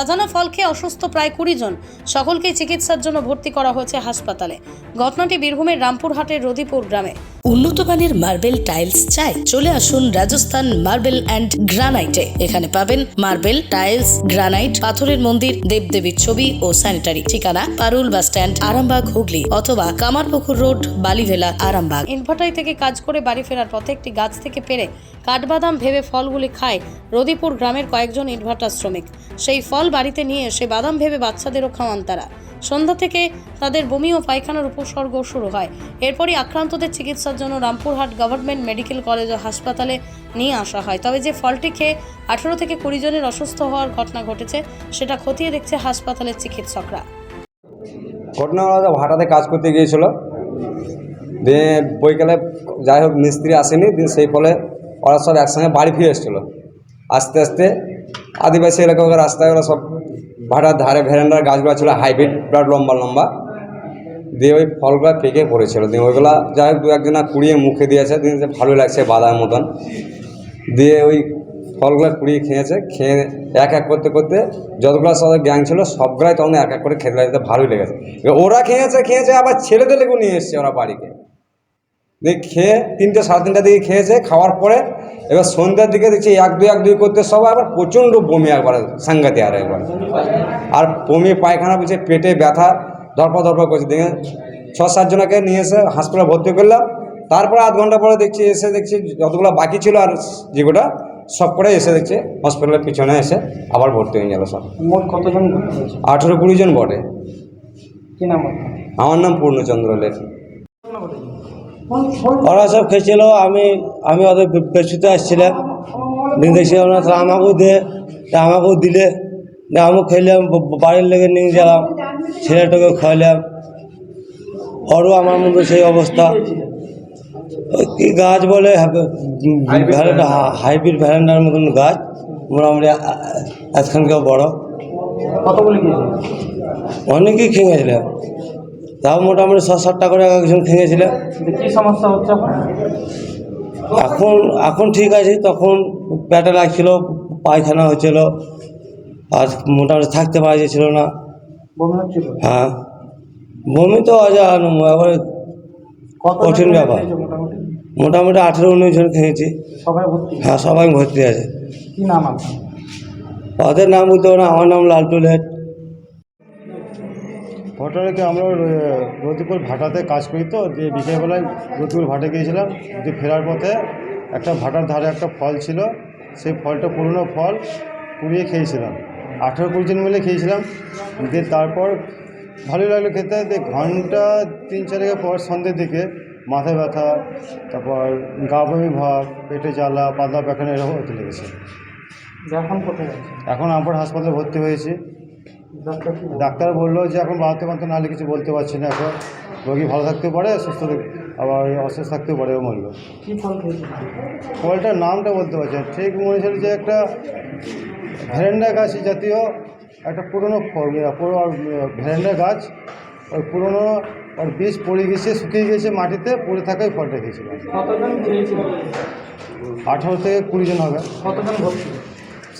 অজানা ফল খেয়ে অসুস্থ প্রায় কুড়ি জন। সকলকে চিকিৎসার জন্য ভর্তি করা হয়েছে হাসপাতালে। ঘটনাটি বীরভূমের রামপুরহাটের রদিপুর গ্রামে। উন্নত মানের মার্বেল টাইলস চাই, চলে আসুন রাজস্থান মার্বেল অ্যান্ড গ্রানাইটে। এখানে পাবেন মার্বেল টাইলস, গ্রানাইট, পাথরের মন্দির, দেবদেবীর ছবি ও স্যানিটারি। ঠিকানা পারুল বাস স্ট্যান্ড, আরামবাগ, হুগলি অথবা কামারপুকুর রোড, বালিভেলা, আরামবাগ। ইনভার্টারি থেকে কাজ করে বাড়ি ফেরার পথে একটি গাছ থেকে পেরে কাঠবাদাম ভেবে ফলগুলি খায় রদিপুর গ্রামের কয়েকজন ইনভার্টার শ্রমিক। সেই ফল বাড়িতে নিয়ে এসে বাদাম ভেবে বাচ্চাদেরও খাওয়ান তারা। সন্ধ্যা থেকে তাদের বমি ও পায়খানার উপসর্গ শুরু হয়। এরপরই আক্রান্তদের চিকিৎসার জন্য রামপুরহাট গভর্নমেন্ট মেডিকেল কলেজ ও হাসপাতালে নিয়ে আসা হয়। তবে যে ফলটি খেয়ে আঠেরো থেকে কুড়ি জনের অসুস্থ হওয়ার ঘটনা ঘটেছে, সেটা খতিয়ে দেখছে হাসপাতালের চিকিৎসকরা। ঘটনা হলো ভাটাতে কাজ করতে গিয়েছিল। দিয়ে বৈকালে যাই হোক মিস্ত্রি আসেনি সেই ফলে ওরা সব একসঙ্গে বাড়ি ফিরে এসেছিল। আস্তে আস্তে আদিবাসী এলাকার রাস্তায় ওরা সব ভাটার ধারে ভেরান্ডার গাছগুলো ছিল হাইব্রিড, বিরাট লম্বা লম্বা। দিয়ে ওই ফলগুলো পেকে পড়েছিল দিয়ে ওইগুলা যাই হোক দু একজনা কুড়িয়ে মুখে দিয়েছে, দিয়ে ভালো লাগছে বাদাম মতন। দিয়ে ওই ফলগুলো কুড়িয়ে খেয়েছে, খেয়ে এক এক করতে করতে যতগুলো সব গ্যাং ছিল, সবগুলাই তখন এক এক করে খেতে লাগতে ভালোই লেগেছে। ওরা খেয়েছে খেয়েছে, আবার ছেলেদের লেগেও নিয়ে এসছে ওরা বাড়িতে। দিয়ে খেয়ে তিনটে সাড়ে তিনটা দিকে খেয়েছে খাওয়ার পরে এবার সন্ধ্যার দিকে দেখছি এক দুই এক দুই করতে সবাই আবার প্রচণ্ড বমি একবার সাংঘাতে আর একবার। আর বমি পায়খানা বলছে পেটে ব্যথা দরপা দরপা করছে। দেখে ছ সাতজনকে নিয়ে এসে হাসপাতালে ভর্তি করলাম। তারপরে আধ ঘণ্টা পরে দেখছি এসে দেখছি যতগুলো বাকি ছিল আর যেগুলো সব করে এসে দেখছি হসপিটালের পিছনে এসে আবার ভর্তি হয়ে গেল সব। মোট কতজন আঠেরো কুড়ি জন বটে। কি নাম আমার নাম পূর্ণচন্দ্র লেখ। ওরা সব খেয়েছিল আমি আমি ওদের বেচুতে আসছিলাম। দিয়ে দেখছি ওরা আমাকেও দে আমাকেও দিলে। আমিও খেলাম বাড়ির লেগে নিয়ে গেলাম ছেলেটাকে খাইলাম ওরও আমার মতো সেই অবস্থা। কি গাছ বলে ভ্যালেন্ডা হাইব্রিড ভ্যালেন্ডার মতন গাছ মোটামুটি আ- আ- বড়। কতগুলি খেয়ে অনেকেই খেয়েছিলাম তাও মোটামুটি ছ সাতটা করে একজন কি সমস্যা হচ্ছে এখন? এখন ঠিক আছে তখন পেটে লাগছিল পায়খানা হচ্ছিল আর মোটামুটি থাকতে পারা যাচ্ছিল না। হ্যাঁ। বমি তো কতজন কঠিন ব্যাপার। মোটামুটি? আঠেরো উনিশ জন খেয়েছি। সবাই হ্যাঁ সবাই ভর্তি আছে। ওদের নাম বলতে পারো না আমার নাম লালটু লেট। ঘটনাকে আমরা রতিপুর ভাটাতে কাজ করি তো? যে বিকেলবেলায় রতিপুর ভাটে গিয়েছিলাম। যে ফেরার পথে একটা ভাটার ধারে একটা ফল ছিল। সেই ফলটা পুরনো ফল কুড়িয়ে খেয়েছিলাম। আঠেরো কুড়ি জন মিলে খেয়েছিলাম। দিয়ে তারপর ভালোই লাগল খেতে। দিয়ে ঘণ্টা তিন চারেকের পর সন্ধ্যের দিকে মাথা ব্যথা তারপর গা বমি ভাব পেটে জ্বালা পাতলা পায়খানা এরকম হতে লেগেছে। এখন কোথায় এখন আমার হাসপাতালে ভর্তি হয়েছি। ডাক্তার বলল যে এখন বাড়াতে পারতে নাহলে কিছু বলতে পারছি না এখন। রোগী ভালো থাকতে পারে সুস্থ আবার অসুস্থ থাকতেও পারে ও ফল খেয়েছে? ফলটার নামটা বলতে পারছি না। ঠিক মনে হচ্ছিল যে একটা ভেরেন্ডা গাছ জাতীয় একটা পুরনো ফল পুরো ভেরেন্ডা গাছ। ওই পুরনো ওর বীজ পড়ে গেছে শুকিয়ে গেছে মাটিতে পড়ে থাকাই ফলটা খেয়েছিলাম খেয়েছিল? আঠারো থেকে কুড়ি জন হবে।